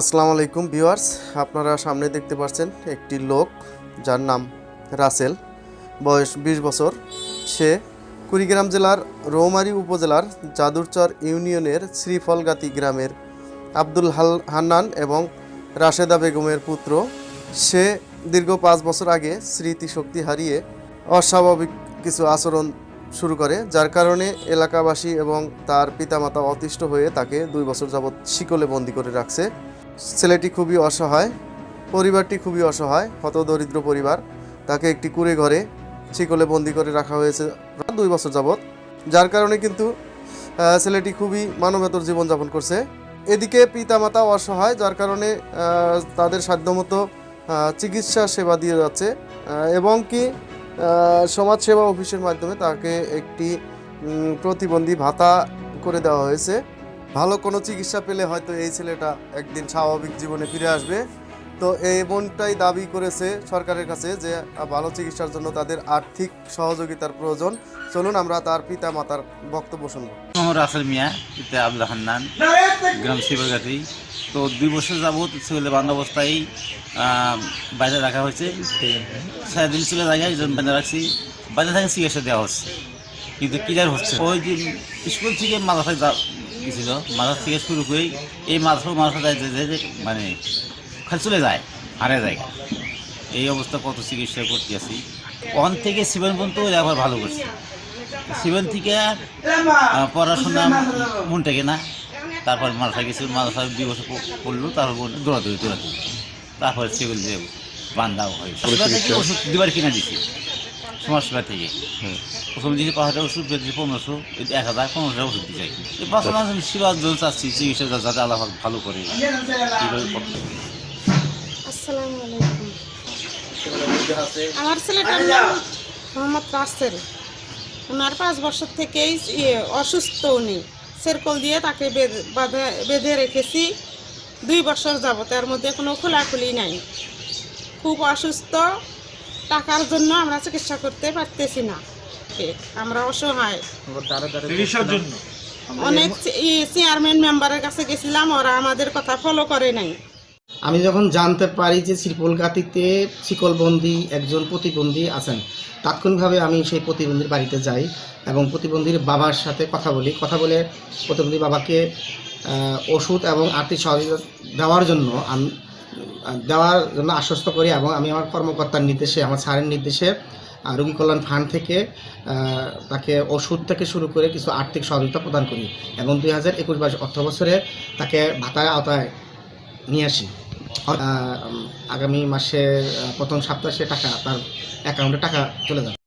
আসসালামু আলাইকুম ভিউয়ার্স, আপনারা সামনে দেখতে পাচ্ছেন একটি লোক যার নাম রাসেল, বয়স বিশ বছর। সে কুড়িগ্রাম জেলার রৌমারি উপজেলার যাদুরচর ইউনিয়নের শ্রীফলগাতি গ্রামের আব্দুল হাল হান্নান এবং রাশেদা বেগমের পুত্র। সে দীর্ঘ পাঁচ বছর আগে স্মৃতিশক্তি হারিয়ে অস্বাভাবিক কিছু আচরণ শুরু করে, যার কারণে এলাকাবাসী এবং তার পিতামাতা অতিষ্ঠ হয়ে তাকে দুই বছর যাবৎ শিকলে বন্দি করে রাখছে। ছেলেটি খুবই অসহায়, পরিবারটি খুবই অসহায় হতদরিদ্র পরিবার। তাকে একটি কুড়ে ঘরে শিকলে বন্দি করে রাখা হয়েছে দুই বছর যাবৎ। যার কারণে কিন্তু ছেলেটি খুবই মানবেতর জীবনযাপন করছে। এদিকে পিতামাতা অসহায়, যার কারণে তাদের সাধ্যমতো চিকিৎসা সেবা দিয়ে যাচ্ছে। এবং কি সমাজসেবা অফিসের মাধ্যমে তাকে একটি প্রতিবন্ধী ভাতা করে দেওয়া হয়েছে। ভালো কোনো চিকিৎসা পেলে হয়তো এই ছেলেটা একদিন স্বাভাবিক জীবনে ফিরে আসবে। তো এমনটাই দাবি করেছে সরকারের কাছে যে, ভালো চিকিৎসার জন্য তাদের আর্থিক সহযোগিতার প্রয়োজন। চলুন আমরা তার পিতা মাতার বক্তব্য শুনব। রাসেল মিয়া, পিতা আব্দুল হান্নান গ্রাম তো দুই বছর যাবৎ ছেলে বান্ধ অবস্থায় বাইরে রাখা হয়েছে। সারাদিন ছিল জায়গায় এই জন্য বাইরে রাখছি। বাইরে থেকে চিকিৎসা দেওয়া হচ্ছে। কিন্তু ক্লিয়ার হচ্ছে ওই স্কুল থেকে মাদ্রাসায় গেছিল মাদ্রাসা থেকে শুরু করে এই মাদ্রাসা মাদ্রাসা মানে খালি চলে যায় হারে যায়। এই অবস্থা কত চিকিৎসা করতে আছি ওখান থেকে সেভেন পর্যন্ত একবার ভালো করছে। সেভেন থেকে পড়াশোনা মন থেকে না। তারপর মাদ্রাসা গেছে মাদ্রাসা দুই বছর পড়ল তারপর দৌড়াদৌড়ি দৌড়াদৌড়ি। তারপর সেগুলো যে বান্ধাও হয়। দুবার কিনা দিছি। থেকে। প্রথম দিকে ওষুধ পেয়েছি পনেরোশো এক হাজার পনেরোশো ওষুধ দিয়ে এই পাঁচ মাস আমি চাচ্ছি চিকিৎসা যাতে আল্লাহ ভালো করে আমার ছেলেটার নাম মোহাম্মদ রাসেল। ওনার পাঁচ বছর থেকেই ইয়ে, অসুস্থ উনি। সেরকল দিয়ে তাকে বেঁধে রেখেছি। দুই বছর যাব তার মধ্যে কোনো খোলাখুলি নাই। খুব অসুস্থ টাকার জন্য আমরা চিকিৎসা করতে পারতেছি না। আমরা অসহায়। অনেক চেয়ারম্যান মেম্বারের কাছে গেছিলাম ওরা আমাদের কথা ফলো করে নাই। আমি যখন জানতে পারি যে শ্রীপলগাতিতে শিকলবন্দি একজন প্রতিবন্ধী আছেন তাৎক্ষণিকভাবে আমি সেই প্রতিবন্ধীর বাড়িতে যাই এবং প্রতিবন্ধীর বাবার সাথে কথা বলি। কথা বলে প্রতিবন্ধী বাবাকে ওষুধ এবং আর্থিক সহযোগিতা দেওয়ার জন্য আমি দেওয়ার জন্য আশ্বস্ত করি এবং আমি আমার কর্মকর্তার নির্দেশে, আমার স্যারের নির্দেশে রোগী কল্যাণ ফান্ড থেকে তাকে ওষুধ থেকে শুরু করে কিছু আর্থিক সহযোগিতা প্রদান করি এবং দুই হাজার একুশ বাইশ অর্থ বছরে তাকে ভাতায় আওতায় নিয়ে আসি। আগামী মাসে প্রথম সপ্তাহে টাকা, তার অ্যাকাউন্টে টাকা চলে যাবে।